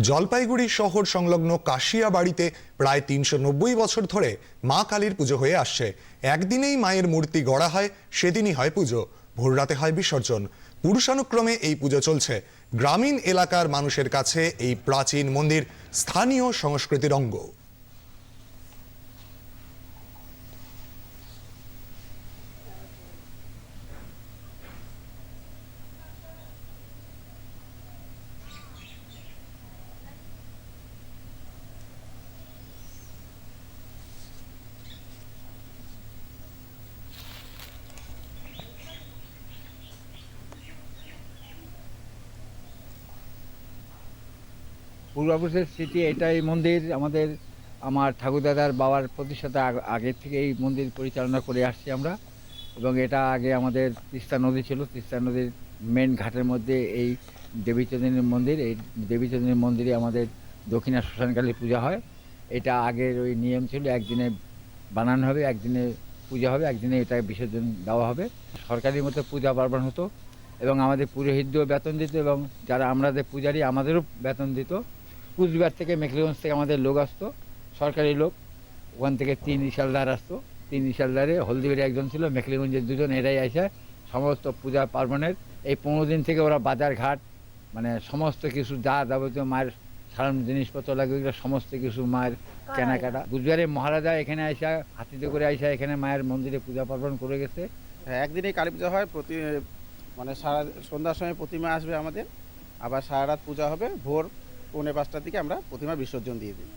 জলপাইগুড়ি শহর সংলগ্ন কাশিয়া বাড়িতে প্রায় তিনশো নব্বই বছর ধরে মা কালীর পুজো হয়ে আসছে। একদিনেই মায়ের মূর্তি গড়া হয়, সেদিনই হয় পুজো। ভোররাতে হয় বিসর্জন। পুরুষানুক্রমে এই পুজো চলছে। গ্রামীণ এলাকার মানুষের কাছে এই প্রাচীন মন্দির স্থানীয় সংস্কৃতির অঙ্গ। পূর্বাপুরুষের স্মৃতি এটাই মন্দির, আমাদের, আমার ঠাকুরদাদার বাবার প্রতিষ্ঠাতা আগ- আগের থেকে এই মন্দির পরিচালনা করে আসছি আমরা। এবং এটা আগে আমাদের তিস্তা নদী ছিল, তিস্তা নদীর মেন ঘাটের মধ্যে এই দেবীচন্দ্রীর মন্দির। এই দেবীচন্দ্রীর মন্দিরে আমাদের দক্ষিণা শ্মশানকালী পূজা হয়। এটা আগের ওই নিয়ম ছিল, একদিনে বানানো হবে, একদিনে পূজা হবে, একদিনে এটা বিসর্জন দেওয়া হবে। সরকারি মতো পূজা পার্বণ হতো এবং আমাদের পুরোহিতদেরও বেতন দিত এবং যারা আমাদের পূজারি, আমাদেরও বেতন দিত। কুচবিহার থেকে মেখলিগঞ্জ থেকে আমাদের লোক আসতো সরকারি লোক। ওখান থেকে তিন ইশালদার আসতো। তিন ইশালদারে হলদিবাড়ি একজন ছিল মেখলিগঞ্জের দুজন এরাই আসে সমস্ত পূজা পার্বণের। এই পনেরো দিন থেকে ওরা বাজার ঘাট মানে সমস্ত কিছু যা যাবতীয় মায়ের সাধারণ জিনিসপত্র লাগে ওইগুলো সমস্ত কিছু মায়ের কেনাকাটা। কুচবিহারে মহারাজা এখানে আসা হাতিতে করে আসা এখানে মায়ের মন্দিরে পূজা পার্বণ করে গেছে। হ্যাঁ একদিনেই কালী পূজা হয় প্রতি মানে সারা সন্ধ্যার সময় প্রতিমা আসবে আমাদের। আবার সারা রাত পূজা হবে ভোর পৌনে পাঁচটার দিকে আমরা প্রতিমা বিসর্জন দিয়ে দিই।